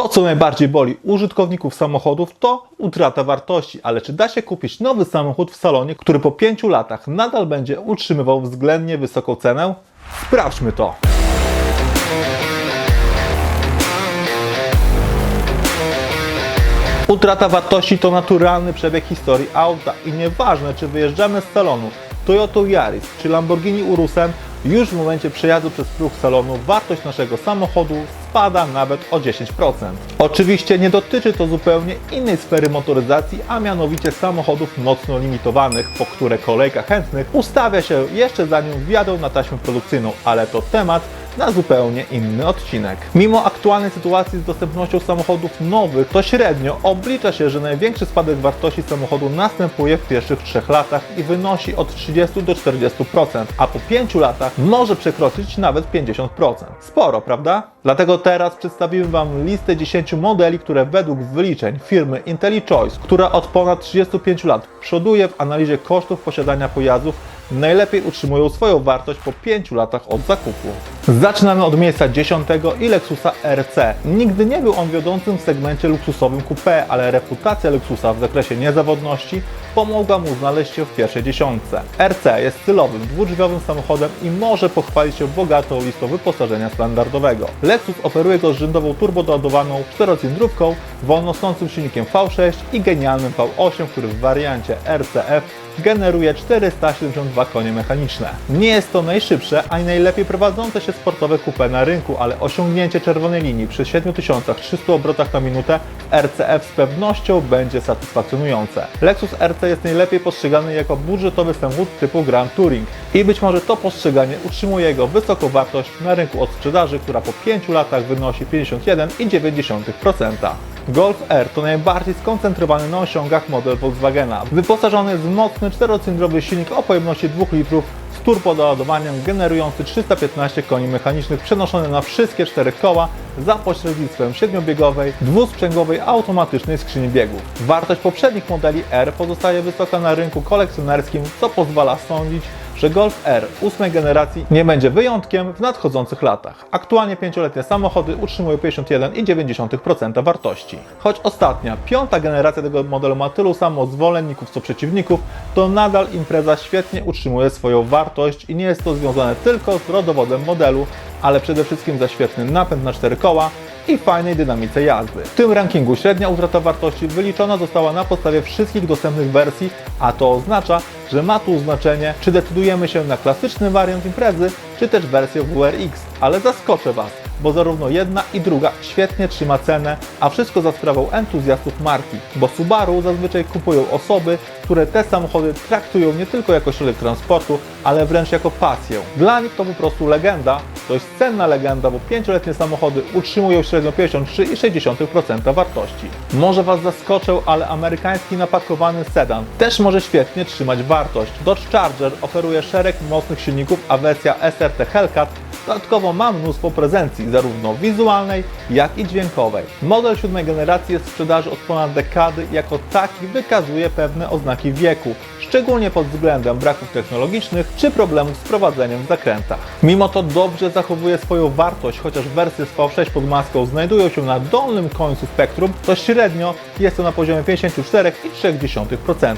To, co najbardziej boli użytkowników samochodów, to utrata wartości. Ale czy da się kupić nowy samochód w salonie, który po 5 latach nadal będzie utrzymywał względnie wysoką cenę? Sprawdźmy to. Utrata wartości to naturalny przebieg historii auta i nieważne czy wyjeżdżamy z salonu Toyota Yaris czy Lamborghini Urusem, już w momencie przejazdu przez próg salonu wartość naszego samochodu spada nawet o 10%. Oczywiście nie dotyczy to zupełnie innej sfery motoryzacji, a mianowicie samochodów mocno limitowanych, po które kolejka chętnych ustawia się jeszcze zanim wjadą na taśmę produkcyjną, ale to temat na zupełnie inny odcinek. Mimo aktualnej sytuacji z dostępnością samochodów nowych, to średnio oblicza się, że największy spadek wartości samochodu następuje w pierwszych trzech latach i wynosi od 30 do 40%, a po 5 latach może przekroczyć nawet 50%. Sporo, prawda? Dlatego teraz przedstawimy Wam listę 10 modeli, które według wyliczeń firmy IntelliChoice, która od ponad 35 lat przoduje w analizie kosztów posiadania pojazdów, najlepiej utrzymują swoją wartość po 5 latach od zakupu. Zaczynamy od miejsca 10 i Lexusa RC. Nigdy nie był on wiodącym w segmencie luksusowym coupé, ale reputacja Lexusa w zakresie niezawodności pomogła mu znaleźć się w pierwszej dziesiątce. RC jest stylowym, dwudrzwiowym samochodem i może pochwalić się bogatą listą wyposażenia standardowego. Lexus oferuje go z rzędową turbodoładowaną czterocylindrówką, wolnosącym silnikiem V6 i genialnym V8, który w wariancie RCF generuje 472 konie mechaniczne. Nie jest to najszybsze, ani najlepiej prowadzące się sportowe coupe na rynku, ale osiągnięcie czerwonej linii przy 7300 obrotach na minutę RCF z pewnością będzie satysfakcjonujące. Lexus RC jest najlepiej postrzegany jako budżetowy samochód typu Grand Touring i być może to postrzeganie utrzymuje jego wysoką wartość na rynku od sprzedaży, która po 5 latach wynosi 51,9%. Golf R to najbardziej skoncentrowany na osiągach model Volkswagena. Wyposażony jest w mocny czterocylindrowy silnik o pojemności 2 litrów z turbodoładowaniem generujący 315 koni mechanicznych przenoszony na wszystkie cztery koła za pośrednictwem siedmiobiegowej, dwusprzęgowej automatycznej skrzyni biegów. Wartość poprzednich modeli R pozostaje wysoka na rynku kolekcjonerskim, co pozwala sądzić, że Golf R ósmej generacji nie będzie wyjątkiem w nadchodzących latach. Aktualnie pięcioletnie samochody utrzymują 51,9% wartości. Choć ostatnia, piąta generacja tego modelu ma tylu samo zwolenników co przeciwników, to nadal impreza świetnie utrzymuje swoją wartość i nie jest to związane tylko z rodowodem modelu, ale przede wszystkim za świetny napęd na cztery koła i fajnej dynamice jazdy. W tym rankingu średnia utrata wartości wyliczona została na podstawie wszystkich dostępnych wersji, a to oznacza, że ma tu znaczenie, czy decydujemy się na klasyczny wariant imprezy, czy też wersję WRX. Ale zaskoczę Was, bo zarówno jedna i druga świetnie trzyma cenę, a wszystko za sprawą entuzjastów marki, bo Subaru zazwyczaj kupują osoby, które te samochody traktują nie tylko jako środek transportu, ale wręcz jako pasję. Dla nich to po prostu legenda, jest cenna legenda, bo pięcioletnie samochody utrzymują średnio 53,6% wartości. Może Was zaskoczę, ale amerykański napakowany sedan też może świetnie trzymać wartość. Dodge Charger oferuje szereg mocnych silników, a wersja SRT Hellcat Dodatkowo ma mnóstwo prezencji, zarówno wizualnej, jak i dźwiękowej. Model siódmej generacji jest w sprzedaży od ponad dekady jako taki wykazuje pewne oznaki wieku, szczególnie pod względem braków technologicznych czy problemów z prowadzeniem w zakrętach. Mimo to dobrze zachowuje swoją wartość, chociaż wersje z V6 pod maską znajdują się na dolnym końcu spektrum, to średnio jest to na poziomie 54,3%.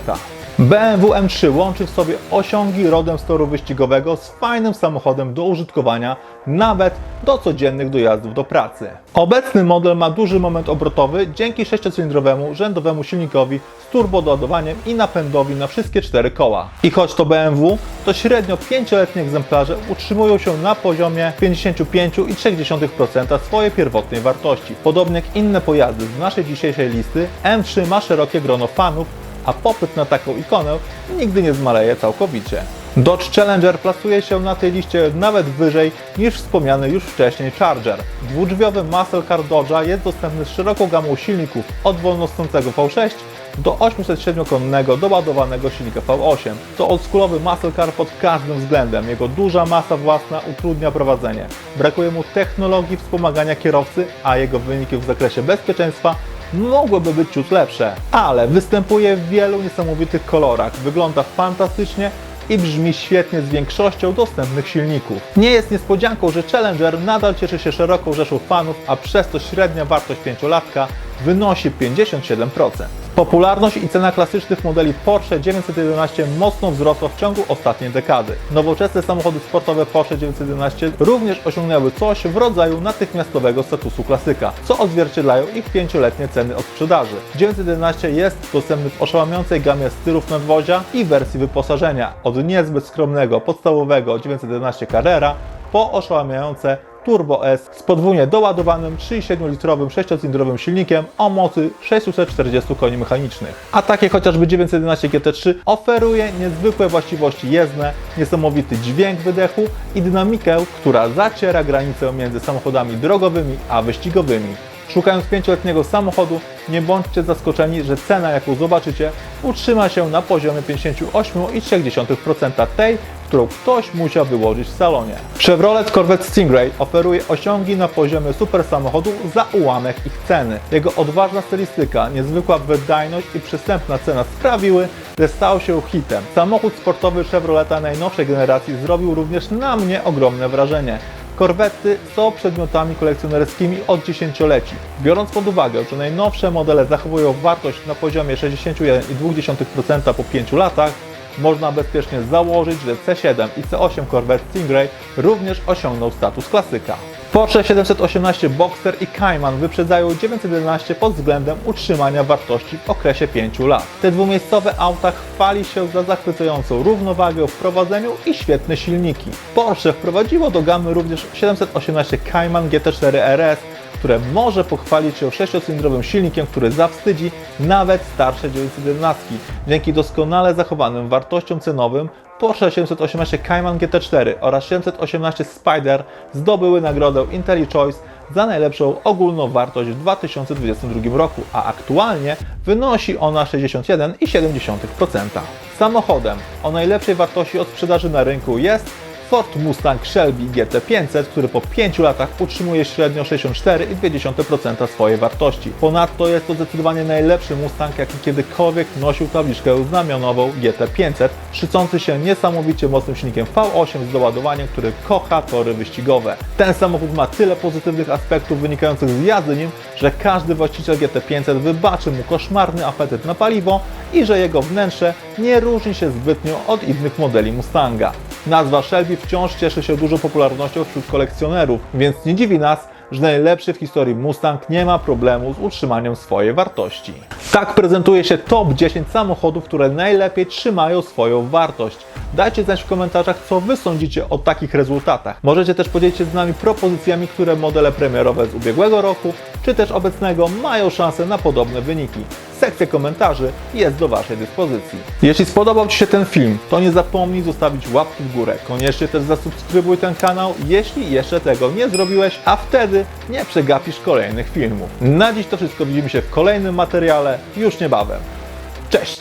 BMW M3 łączy w sobie osiągi rodem z toru wyścigowego z fajnym samochodem do użytkowania, nawet do codziennych dojazdów do pracy. Obecny model ma duży moment obrotowy dzięki sześciocylindrowemu rzędowemu silnikowi z turbodoładowaniem i napędowi na wszystkie cztery koła. I choć to BMW, to średnio 5-letnie egzemplarze utrzymują się na poziomie 55,3% swojej pierwotnej wartości. Podobnie jak inne pojazdy z naszej dzisiejszej listy, M3 ma szerokie grono fanów, a popyt na taką ikonę nigdy nie zmaleje całkowicie. Dodge Challenger plasuje się na tej liście nawet wyżej niż wspomniany już wcześniej Charger. Dwudrzwiowy muscle car Dodge'a jest dostępny z szeroką gamą silników od wolnostącego V6 do 807-konnego doładowanego silnika V8. To oldschoolowy muscle car pod każdym względem. Jego duża masa własna utrudnia prowadzenie. Brakuje mu technologii wspomagania kierowcy, a jego wyniki w zakresie bezpieczeństwa mogłyby być ciut lepsze, ale występuje w wielu niesamowitych kolorach, wygląda fantastycznie, i brzmi świetnie z większością dostępnych silników. Nie jest niespodzianką, że Challenger nadal cieszy się szeroką rzeszą fanów, a przez to średnia wartość pięciolatka wynosi 57%. Popularność i cena klasycznych modeli Porsche 911 mocno wzrosła w ciągu ostatniej dekady. Nowoczesne samochody sportowe Porsche 911 również osiągnęły coś w rodzaju natychmiastowego statusu klasyka, co odzwierciedlają ich pięcioletnie ceny od sprzedaży. 911 jest dostępny w oszałamiającej gamie stylów nadwozia i wersji wyposażenia, od niezbyt skromnego podstawowego 911 Carrera po oszałamiające Turbo S z podwójnie doładowanym 3,7-litrowym 6-cylindrowym silnikiem o mocy 640 koni mechanicznych. A takie chociażby 911 GT3 oferuje niezwykłe właściwości jezdne, niesamowity dźwięk wydechu i dynamikę, która zaciera granicę między samochodami drogowymi a wyścigowymi. Szukając pięcioletniego samochodu, nie bądźcie zaskoczeni, że cena, jaką zobaczycie, utrzyma się na poziomie 58,3% tej, którą ktoś musiał wyłożyć w salonie. Chevrolet Corvette Stingray oferuje osiągi na poziomie super samochodu za ułamek ich ceny. Jego odważna stylistyka, niezwykła wydajność i przystępna cena sprawiły, że stał się hitem. Samochód sportowy Chevroleta najnowszej generacji zrobił również na mnie ogromne wrażenie. Korwety są przedmiotami kolekcjonerskimi od dziesięcioleci. Biorąc pod uwagę, że najnowsze modele zachowują wartość na poziomie 61,2% po 5 latach, można bezpiecznie założyć, że C7 i C8 Corvette Stingray również osiągną status klasyka. Porsche 718 Boxster i Cayman wyprzedzają 911 pod względem utrzymania wartości w okresie 5 lat. Te dwumiejscowe auta chwali się za zachwycającą równowagę w prowadzeniu i świetne silniki. Porsche wprowadziło do gamy również 718 Cayman GT4 RS, które może pochwalić się 6-cylindrowym silnikiem, który zawstydzi nawet starsze 911. Dzięki doskonale zachowanym wartościom cenowym Porsche 718 Cayman GT4 oraz 718 Spider zdobyły nagrodę IntelliChoice za najlepszą ogólną wartość w 2022 roku, a aktualnie wynosi ona 61,7%. Samochodem o najlepszej wartości od sprzedaży na rynku jest Ford Mustang Shelby GT500, który po 5 latach utrzymuje średnio 64,2% swojej wartości. Ponadto jest to zdecydowanie najlepszy Mustang, jaki kiedykolwiek nosił tabliczkę znamionową GT500, szczycący się niesamowicie mocnym silnikiem V8 z doładowaniem, który kocha tory wyścigowe. Ten samochód ma tyle pozytywnych aspektów wynikających z jazdy nim, że każdy właściciel GT500 wybaczy mu koszmarny apetyt na paliwo i że jego wnętrze nie różni się zbytnio od innych modeli Mustanga. Nazwa Shelby wciąż cieszy się dużą popularnością wśród kolekcjonerów, więc nie dziwi nas, że najlepszy w historii Mustang nie ma problemu z utrzymaniem swojej wartości. Tak prezentuje się top 10 samochodów, które najlepiej trzymają swoją wartość. Dajcie znać w komentarzach, co Wy sądzicie o takich rezultatach. Możecie też podzielić się z nami propozycjami, które modele premierowe z ubiegłego roku, czy też obecnego mają szansę na podobne wyniki. Sekcja komentarzy jest do Waszej dyspozycji. Jeśli spodobał Ci się ten film, to nie zapomnij zostawić łapki w górę. Koniecznie też zasubskrybuj ten kanał, jeśli jeszcze tego nie zrobiłeś, a wtedy nie przegapisz kolejnych filmów. Na dziś to wszystko. Widzimy się w kolejnym materiale już niebawem. Cześć!